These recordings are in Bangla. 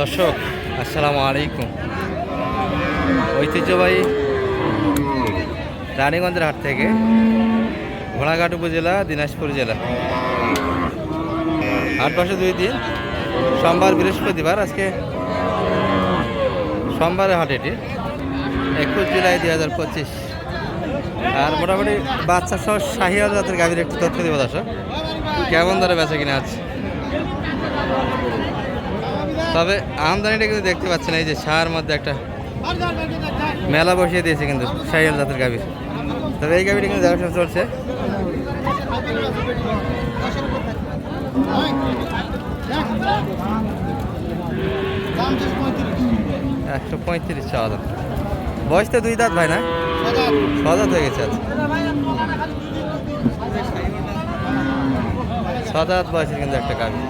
দর্শক, আসসালামু আলাইকুম। ঐতিহ্যবাহী রানীগঞ্জের হাট থেকে ঘোড়াঘাট উপজেলা, দিনাজপুর জেলা। হাট বসে দুই দিন, সোমবার, বৃহস্পতিবার, আজকে সোমবারের হাট এটি, একুশ জুলাই দুই হাজার পঁচিশ। আর মোটামুটি বাচ্চা সহ শাহিয়াল জাতের গাভীর একটু তথ্য দেবো দর্শক, কেমন দরে বেচা কিনা আছে? তবে আমদানিটা কিন্তু দেখতে পাচ্ছেন, এই যে সার মধ্যে একটা মেলা বসিয়ে দিয়েছে কিন্তু শাহিয়াল জাতের গাভীর তবে এই গাভীটা কিন্তু দেখাশোনা চলছে। একশো পঁয়ত্রিশ চাওয়া দাম বয়স তো দুই দাঁত ভাই, না? দাঁত হয়ে গেছে আজ ছ দাঁত বয়সের কিন্তু একটা গাভী।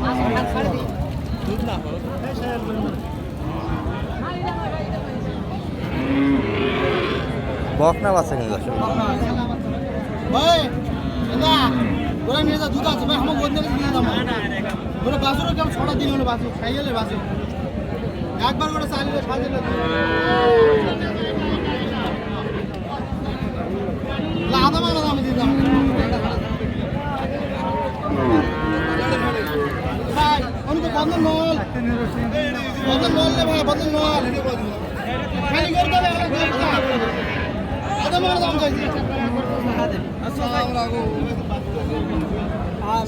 বকনা বাচ্চা কিন্তু দর্শক ভাই, দাদা ওরা নিয়ে যা দুধ আছে, ভাই আমার বন্ধু দিয়ে দাম ওরা বাসুর কেমন ছটা দিন হলো বাসু খাইলে বাসু একবার করে চালিয়ে সাজিয়ে আধা মানা দামে দিয়ে দাম ভাই আমি তো বন্ধন নল বন্ধন নল রে ভাই বন্ধন নল খালি করে দেবে আধা মানা দাম চাইছি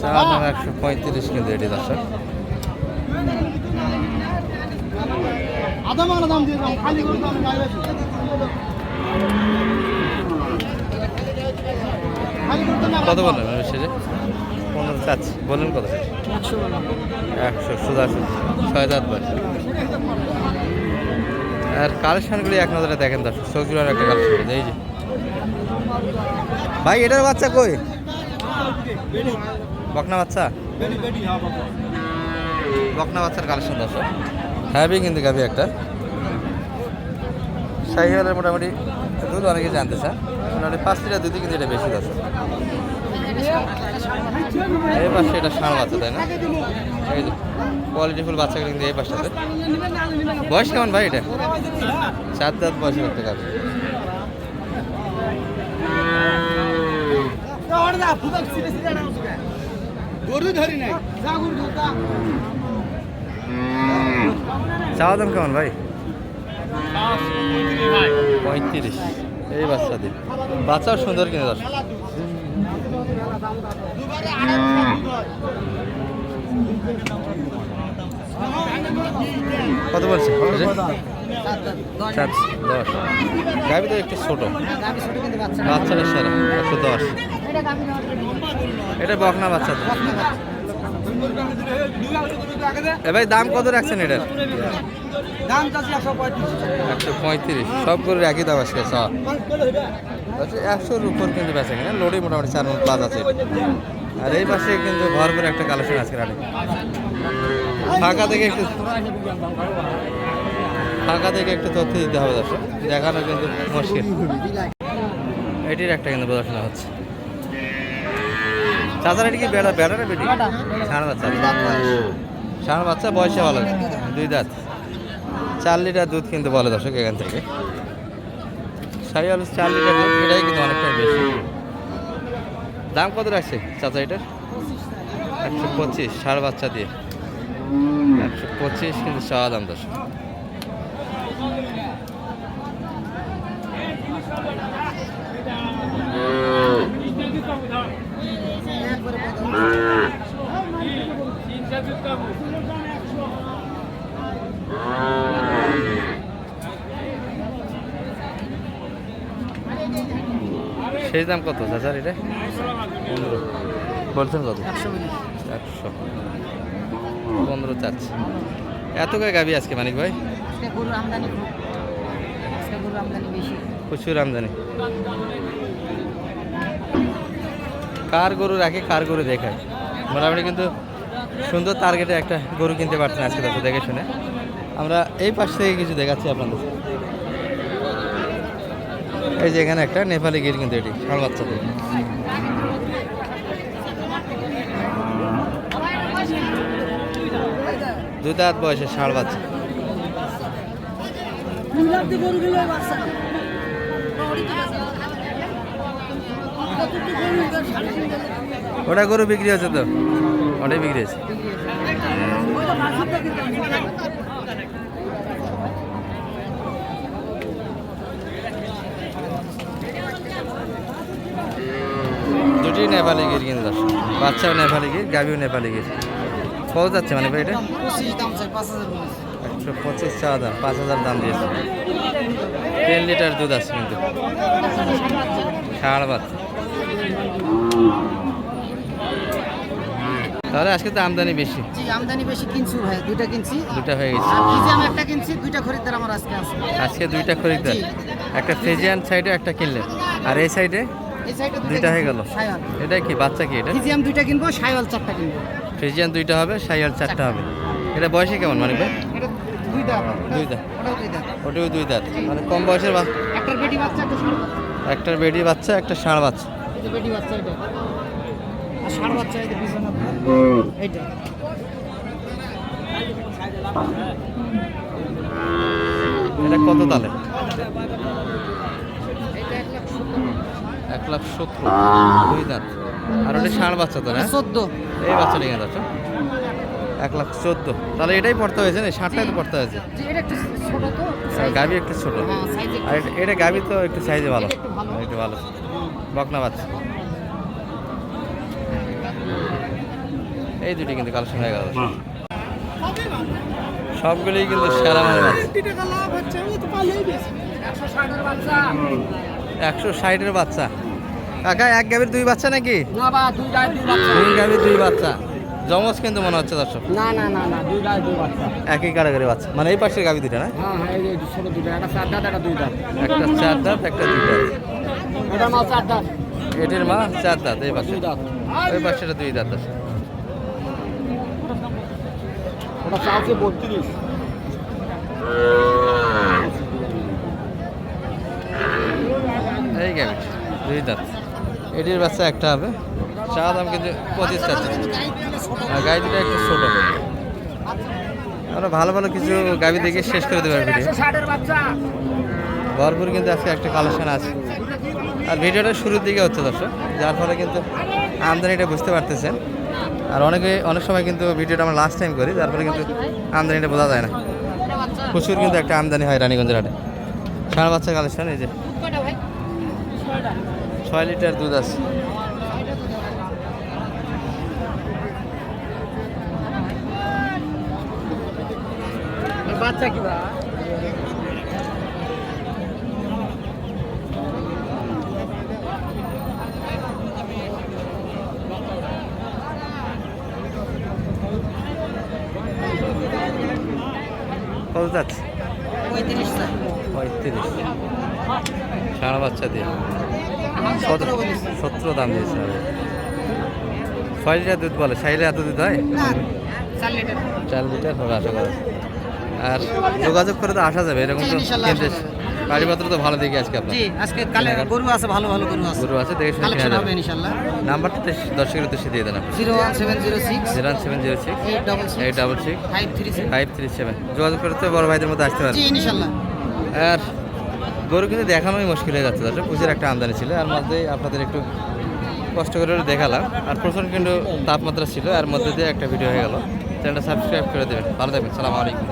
চার দাম একশো পঁয়ত্রিশ কিন্তু এটি দর্শক। আধা মাংলা দাম দিয়ে দাম খালি করে দাম কত বললেন শেষে? পনেরো চাচ্ছি বললেন কত একশো সুদা ছয় বয়স আর কালেকশনগুলি এক নজরে দেখেন দর্শক সবজির একটা কালেকশন, এই যে। ভাই, এটার বাচ্চা কই? বকনা বাচ্চা? বকনা বাচ্চার কালেকশন দর্শক। হ্যাভি কিন্তু গাভি একটা। শাহিওয়ালের মোটামুটি দুধ অনেকে জানতে চায়। মোটামুটি পাঁচ লিটার দুধই কিন্তু এটা বেশি দর্শক। এই পাশে এটা ষাঁড় বাচ্চা, তাই না? এই যে কোয়ালিটিফুল বাচ্চাগুলো কিন্তু এই পাশটাতে। বয়স কেমন ভাই এটা? চার নাই যা গরু ধরতা চাওয়া দাম কেমন ভাই? পঁয়ত্রিশ। এই বাচ্চা দিন বাচ্চাও সুন্দর কিনে দর্শক। কত বলছে? দশ। গাভি তো একটু ছোট। বাচ্চাটা সেরা একশো দশ। এটা বকনা বাচ্চা তো। এ ভাই দাম কত রাখছেন এটার? দাম একশো পঁয়ত্রিশ। সব করে একই দাম আজকে সব একশোর উপর কিন্তু বেচে কিনা। লোডে মোটামুটি চার মন প্লাস আছে আর এই পাশে কিন্তু ভরপুর একটা কালেকশন আছে রানি ফাঁকা থেকে একটু ফাঁকা থেকে একটু তথ্য দিতে হবে দর্শক। দেখানো কিন্তু মুশকিল। এটির একটা কিন্তু প্রদর্শন হচ্ছে। চাচার এটি কি বেড়া বেড়া না বেটি? ষাঁড় বাচ্চা। ষাঁড় বাচ্চা বয়সে ভালো দুই দাঁত। চার লিটার দুধ কিন্তু বলে দর্শক এখান থেকে। সাড়ে আলু চার লিটার এটাই কিন্তু অনেকটাই বেশি। দাম কত রাখছে চাচা এটার? একশো পঁচিশ ষাড় বাচ্চা দিয়ে। একশো পঁচিশ কিন্তু চাওয়া দাম দর্শক সেই দাম কত চাচার এটা? পনেরো। বলছেন কত? একশো পনেরো চাচ্ছে। এত করে গাবি আজকে মানিক ভাই? প্রচুর আমদানি। কার গরু রাখে কার গরু দেখায়? মোটামুটি কিন্তু সুন্দর টার্গেটে একটা গরু কিনতে পারছেন আজকে দেখে শুনে। আমরা এই পাশ থেকে কিছু দেখাচ্ছি আপনাদের। এই যে এখানে একটা নেপালি গির কিন্তু এটি ষাঁড় বাচ্চাদের। দু দাঁত বয়সে ষাঁড় বাচ্চা। ওটা গরু বিক্রি হচ্ছে তো? ওটাই বিক্রি হচ্ছে। দুটি নেপালি গির কিন্তু দর্শক। বাচ্চাও নেপালি গির গাভিও নেপালি গির। কত যাচ্ছে মানে ভাই এটা? একশো পঁচিশ চাওয়া দাম পাঁচ হাজার দাম দিয়েছে। টেন লিটার দুধ আছে কিন্তু। ষাঁড় বাচ্চা। তাহলে আজকে তো আমদানি বেশি। জি আমদানি বেশি কিনছি ভাই দুইটা কিনছি। দুটা হয়ে গেছে। আর ফিজিয়াম একটা কিনছি দুইটা খরিদ্দার আমার আজকে আছে। আজকে দুইটা খরিদ্দার। একটা ফ্রিজিয়ান সাইডে একটা কিনলে আর এই সাইডে দুইটা হয়ে গেল? এটা কি বাচ্চা কি এটা? ফিজিয়াম দুইটা কিনবো সাইওয়াল চারটা কিনবো। ফ্রিজিয়ান দুইটা হবে সাইয়াল চারটা। হবে। এটা বয়সে কেমন মানে ভাই? দুই দাঁত। ওটাও দুই দাঁত। মানে কম বয়সের একটার বেটি বাচ্চা একটা ষাঁড় বাচ্চা। একটার বেডি বাচ্চা একটা ষাঁড় বাচ্চা। বেটি বাচ্চা এটা। আর ষাঁড় বাচ্চা যে পিছনে এইটা। এটা কত তালে? এক লাখ সত্তর দুই দাঁত। আর ওটা ষাঁড় বাচ্চা তো না? চোদ্দ। এই বাচ্চাটা কেন যাচ্ছে? এক লাখ চোদ্দ। তাহলে এটাই পড়তে হয়েছে না? ষাটটাই তো পড়তে হয়েছে। এটা একটু ছোট আর গাভি একটু ছোট। হ্যাঁ আর এটা- গাভি তো একটু সাইজে ভালো। একটু ভালো। বকনা বাচ্চা। এই দুটি কিন্তু কালেকশন হয়ে গেল। সবগুলোই কিন্তু সেরা মানে একশো ষাটের বাচ্চা। কাকা এক গাভীর দুই বাচ্চা নাকি? না বা দুই গায়ে দুই বাচ্চা। দুই গাভীর দুই বাচ্চা। জমজ কিন্তু মনে হচ্ছে দর্শক। না না না না দুই গায়ে দুই বাচ্চা। একই কারাগারি বাচ্চা। মানে এই পাশের গাভী দুটা না? হ্যাঁ হ্যাঁ এই যে ছোট দুটো একটা চার দাঁত একটা দুই দাঁত। একটা চার দাঁত একটা দুই দাঁত। এটা মাল চার দাঁত। এটির মা চার দাঁত এই পাশে। ওই পাশেটা দুই দাঁত আছে। ওটা চালছে বত্রিশ। এই গাভী দুই দাঁত। এটির বাচ্চা একটা হবে। চা দাম কিন্তু পঁচিশ চাচ্ছে আর গাড়ি দুটো একটু ছোট হবে। আমরা ভালো ভালো কিছু গাভী দেখে শেষ করে দেবে ভিডিও। ভরপুর কিন্তু আজকে একটা কালেকশন আছে। আর ভিডিওটা শুরুর দিকে হচ্ছে দর্শক, যার ফলে কিন্তু আমদানিটা বুঝতে পারতেছেন। আর অনেকে, অনেক সময় কিন্তু ভিডিওটা আমরা লাস্ট টাইম করি যার ফলে কিন্তু আমদানিটা বোঝা যায় না। প্রচুর কিন্তু একটা আমদানি হয় রানীগঞ্জের হাটে। সারা বাচ্চা কালেকশন এই যে। ছয় লিটার দুধ আছে বাচ্চা কি ভাই কত যাচ্ছে পঁয়ত্রিশ পঁয়ত্রিশ সারা বাচ্চা দিয়ে কত সতেরো দাম দিয়েছে। ছয় লিটার দুধ বলে সাইলে এত দুধ হয়? চার লিটার। হবে আশা করা। আর যোগাযোগ করে তো আসা যাবে এরকম তো। গাড়িপত্র তো ভালো দেখি আজকে আপনার। আজকে কালে গরু আছে ভালো ভালো গরু আছে। গরু আছে দেখে শুনে কালেকশন হবে যাবে। নাম্বারটা দর্শকের উদ্দেশ্যে দিয়ে দেন আপনি। Zero one seven zero six zero seven zero six eight double eight six double six five three five three seven. যোগাযোগ করতে বড় ভাইদের মধ্যে আসতে পারবে জি ইনশাল্লাহ। আর গরু কিন্তু দেখানোই মুশকিল হয়ে যাচ্ছে তাদের প্রচুর একটা আমদানি ছিল আর মধ্যে আপনাদের একটু কষ্ট করে দেখালাম। আর প্রচুর কিন্তু তাপমাত্রা ছিল আর মধ্যে দিয়ে একটা ভিডিও হয়ে গেল। চ্যানেলটা সাবস্ক্রাইব করে দেবেন। ভালো থাকবেন, সালাম আলাইকুম।